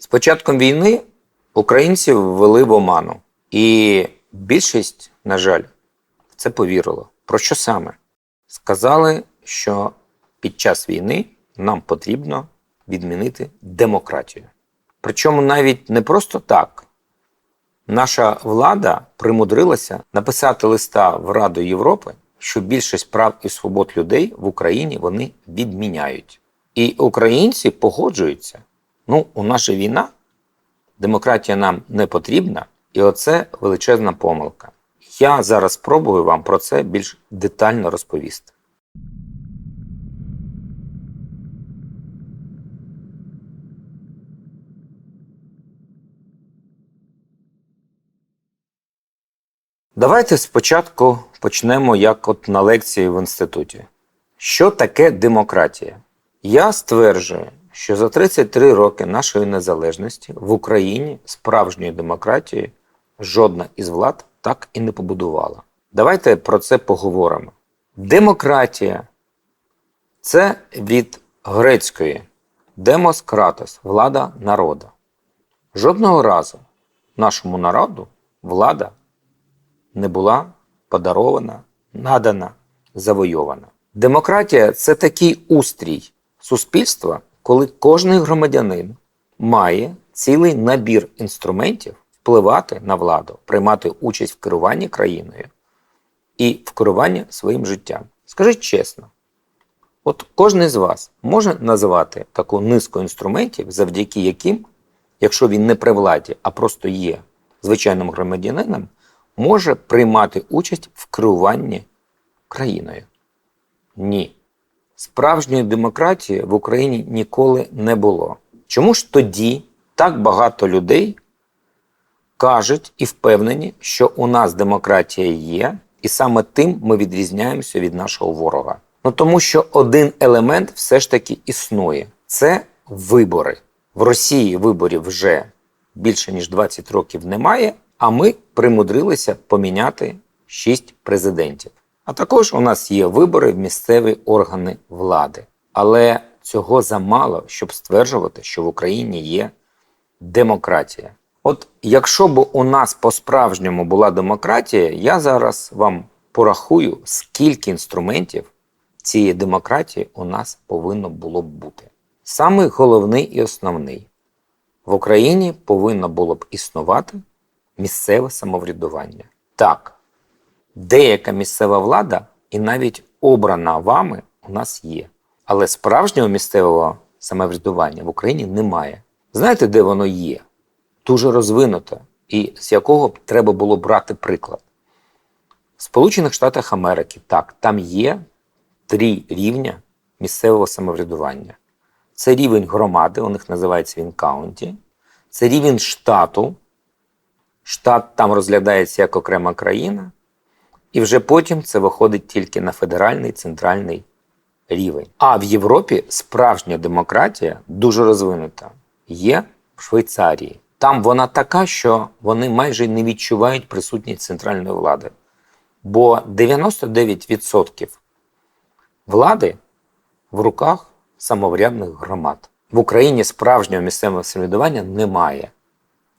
З початком війни українців ввели в оману. І більшість, на жаль, в це повірила. Про що саме? Сказали, що під час війни нам потрібно відмінити демократію. Причому навіть не просто так. Наша влада примудрилася написати листа в Раду Європи, що більшість прав і свобод людей в Україні вони відміняють. І українці погоджуються. Ну, у нас же війна, демократія нам не потрібна, і оце величезна помилка. Я зараз спробую вам про це більш детально розповісти. Давайте спочатку почнемо як от на лекції в інституті. Що таке демократія? Я стверджую, що за 33 роки нашої незалежності в Україні справжньої демократії жодна із влад так і не побудувала. Давайте про це поговоримо. Демократія це від грецької демос кратос влада народа. Жодного разу нашому народу влада не була подарована, надана, завойована. Демократія це такий устрій суспільства, коли кожний громадянин має цілий набір інструментів впливати на владу, приймати участь в керуванні країною і в керуванні своїм життям. Скажіть чесно, от кожен з вас може називати таку низку інструментів, завдяки яким, якщо він не при владі, а просто є звичайним громадянином, може приймати участь в керуванні країною? Ні. Справжньої демократії в Україні ніколи не було. Чому ж тоді так багато людей кажуть і впевнені, що у нас демократія є, і саме тим ми відрізняємося від нашого ворога? Ну тому що один елемент все ж таки існує: це вибори. В Росії виборів вже більше ніж 20 років немає, а ми примудрилися поміняти 6 президентів. А також у нас є вибори в місцеві органи влади. Але цього замало, щоб стверджувати, що в Україні є демократія. От якщо б у нас по-справжньому була демократія, я зараз вам порахую, скільки інструментів цієї демократії у нас повинно було б бути. Самий головний і основний в Україні повинно було б існувати місцеве самоврядування. Так, деяка місцева влада і навіть обрана вами у нас є. Але справжнього місцевого самоврядування в Україні немає. Знаєте, де воно є? Дуже розвинуте, і з якого б треба було брати приклад. В Сполучених Штатах Америки так, там є три рівня місцевого самоврядування. Це рівень громади, у них називається він каунті, це рівень штату. Штат там розглядається як окрема країна, і вже потім це виходить тільки на федеральний центральний рівень. А в Європі справжня демократія дуже розвинута. Є в Швейцарії. Там вона така, що вони майже не відчувають присутність центральної влади. Бо 99% влади в руках самоврядних громад. В Україні справжнього місцевого самоврядування немає.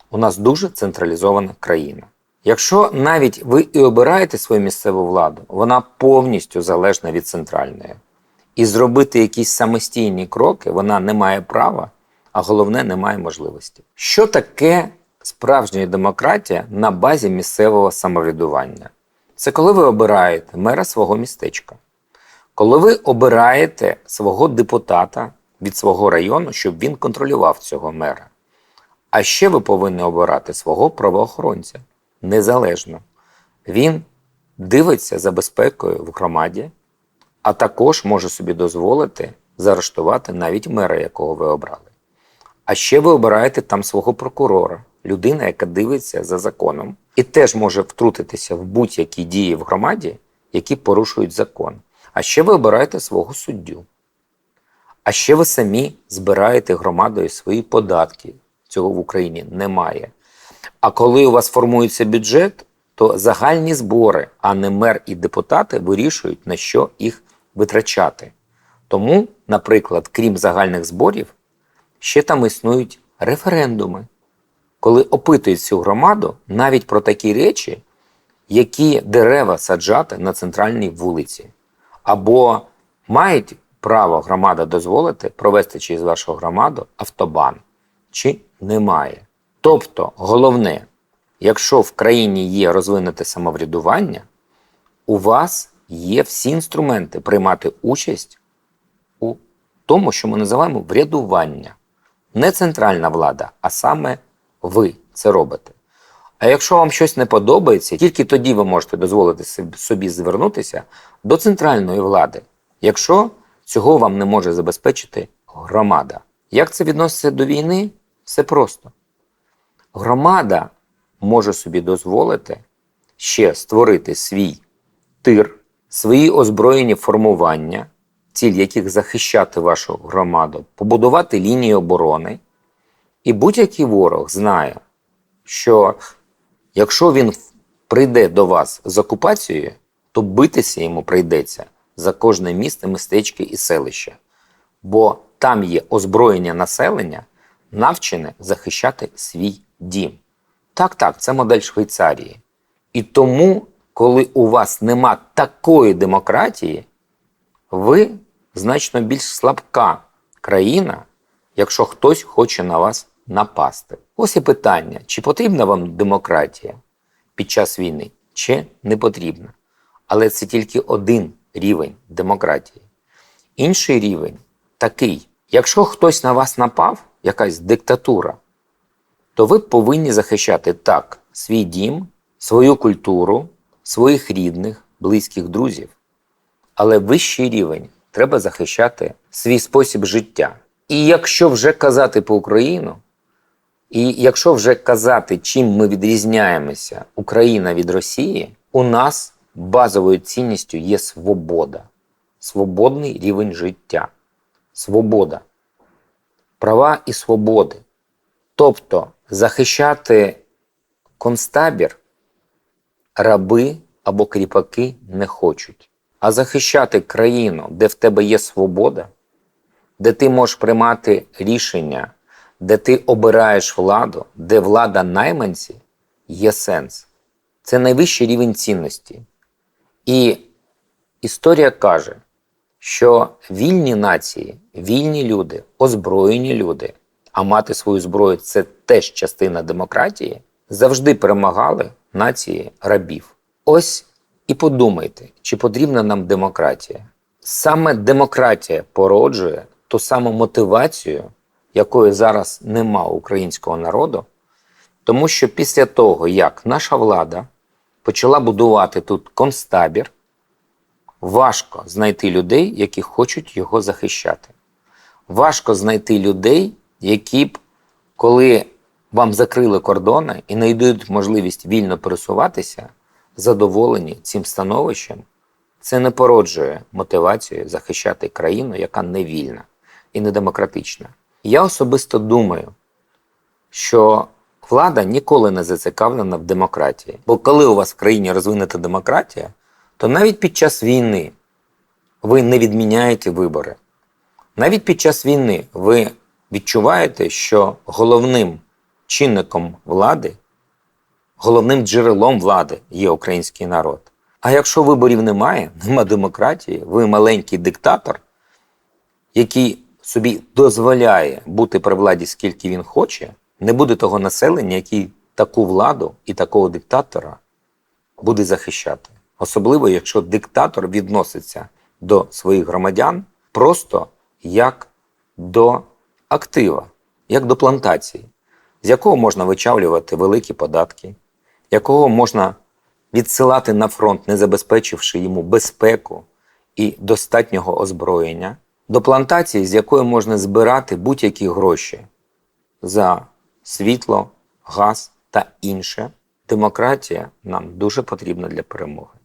У нас дуже централізована країна. Якщо навіть ви і обираєте свою місцеву владу, вона повністю залежна від центральної. І зробити якісь самостійні кроки вона не має права, а головне, не має можливості. Що таке справжня демократія на базі місцевого самоврядування? Це коли ви обираєте мера свого містечка, коли ви обираєте свого депутата від свого району, щоб він контролював цього мера. А ще ви повинні обирати свого правоохоронця незалежно. Він дивиться за безпекою в громаді, а також може собі дозволити заарештувати навіть мера, якого ви обрали. А ще ви обираєте там свого прокурора, людина, яка дивиться за законом, і теж може втрутитися в будь-які дії в громаді, які порушують закон. А ще ви обираєте свого суддю. А ще ви самі збираєте громадою свої податки. Цього в Україні немає. А коли у вас формується бюджет, то загальні збори, а не мер і депутати вирішують, на що їх витрачати. Тому, наприклад, крім загальних зборів, ще там існують референдуми, коли опитують цю громаду навіть про такі речі, які дерева саджати на центральній вулиці, або мають право громада дозволити провести через вашу громаду автобан, чи немає. Тобто, головне, якщо в країні є розвинуте самоврядування, у вас є всі інструменти приймати участь у тому, що ми називаємо врядування. Не центральна влада, а саме ви це робите. А якщо вам щось не подобається, тільки тоді ви можете дозволити собі- звернутися до центральної влади, якщо цього вам не може забезпечити громада. Як це відноситься до війни? Все просто. Громада може собі дозволити ще створити свій тир, свої озброєні формування, ціль яких захищати вашу громаду, побудувати лінії оборони. І будь-який ворог знає, що якщо він прийде до вас з окупацією, то битися йому прийдеться за кожне місто, містечко і селище. Бо там є озброєння населення, навчене захищати свій дім. Так, так, це модель Швейцарії. І тому, коли у вас нема такої демократії, ви значно більш слабка країна, якщо хтось хоче на вас напасти. Ось і питання: чи потрібна вам демократія під час війни, чи не потрібна. Але це тільки один рівень демократії. Інший рівень такий: якщо хтось на вас напав, якась диктатура, то ви повинні захищати так свій дім, свою культуру, своїх рідних, близьких друзів. Але вищий рівень треба захищати свій спосіб життя. І якщо вже казати по Україну, і якщо вже казати, чим ми відрізняємося Україна від Росії, у нас базовою цінністю є свобода, свободний рівень життя, свобода, права і свободи. Тобто захищати концтабір раби або кріпаки не хочуть. А захищати країну, де в тебе є свобода, де ти можеш приймати рішення, де ти обираєш владу, де влада найманці, є сенс. Це найвищий рівень цінності. І історія каже, що вільні нації, вільні люди, озброєні люди, а мати свою зброю це теж частина демократії, завжди перемагали нації рабів. Ось і подумайте, чи потрібна нам демократія. Саме демократія породжує ту саму мотивацію, якої зараз нема українського народу, тому що після того, як наша влада почала будувати тут концтабір, важко знайти людей, які хочуть його захищати. Важко знайти людей, які б, коли вам закрили кордони і не дають можливість вільно пересуватися, задоволені цим становищем, це не породжує мотивацію захищати країну, яка не вільна і не демократична. Я особисто думаю, що влада ніколи не зацікавлена в демократії. Бо коли у вас в країні розвинута демократія, то навіть під час війни ви не відміняєте вибори. Навіть під час війни ви відчуваєте, що головним чинником влади, головним джерелом влади є український народ. А якщо виборів немає, нема демократії, ви маленький диктатор, який собі дозволяє бути при владі скільки він хоче, не буде того населення, який таку владу і такого диктатора буде захищати. Особливо, якщо диктатор відноситься до своїх громадян просто як до актива, як до плантації, з якого можна вичавлювати великі податки, якого можна відсилати на фронт, не забезпечивши йому безпеку і достатнього озброєння, до плантації, з якої можна збирати будь-які гроші за світло, газ та інше. Демократія нам дуже потрібна для перемоги.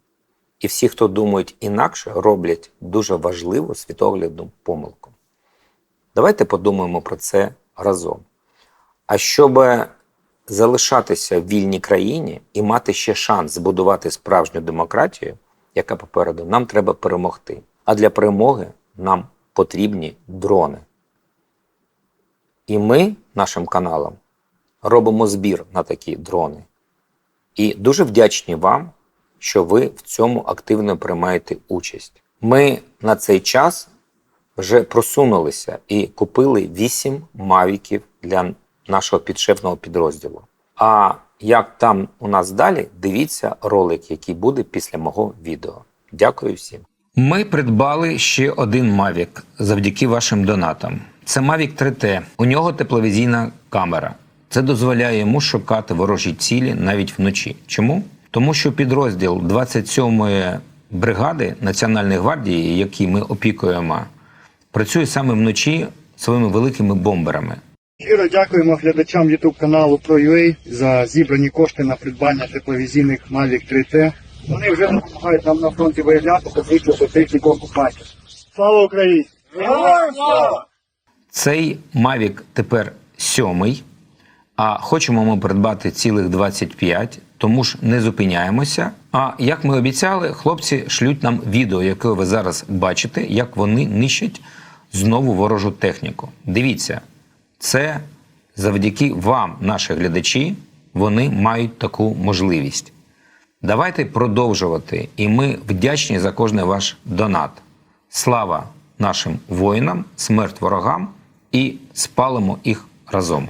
І всі, хто думають інакше, роблять дуже важливу світоглядну помилку. Давайте подумаємо про це разом. А щоб залишатися в вільній країні і мати ще шанс збудувати справжню демократію, яка попереду, нам треба перемогти. А для перемоги нам потрібні дрони. І ми нашим каналам робимо збір на такі дрони. І дуже вдячні вам, що ви в цьому активно приймаєте участь. Ми на цей час вже просунулися і купили 8 мавіків для нашого підшефного підрозділу. А як там у нас далі, дивіться ролик, який буде після мого відео. Дякую всім. Ми придбали ще один Mavic завдяки вашим донатам. Це Mavic 3T. У нього тепловізійна камера. Це дозволяє йому шукати ворожі цілі навіть вночі. Чому? Тому що підрозділ 27-ї бригади Національної гвардії, який ми опікуємо, працює саме вночі своїми великими бомберами. Щиро дякуємо глядачам YouTube каналу ProUA за зібрані кошти на придбання тепловізійних Mavic 3T. Вони вже допомагають нам на фронті виявляти та знищувати техніку окупантів. Слава Україні! Героям слава! Цей Mavic тепер сьомий, а хочемо ми придбати цілих 25, тому ж не зупиняємося. А як ми обіцяли, хлопці шлють нам відео, яке ви зараз бачите, як вони нищать знову ворожу техніку. Дивіться, це завдяки вам, наші глядачі, вони мають таку можливість. Давайте продовжувати, і ми вдячні за кожний ваш донат. Слава нашим воїнам, смерть ворогам і спалимо їх разом.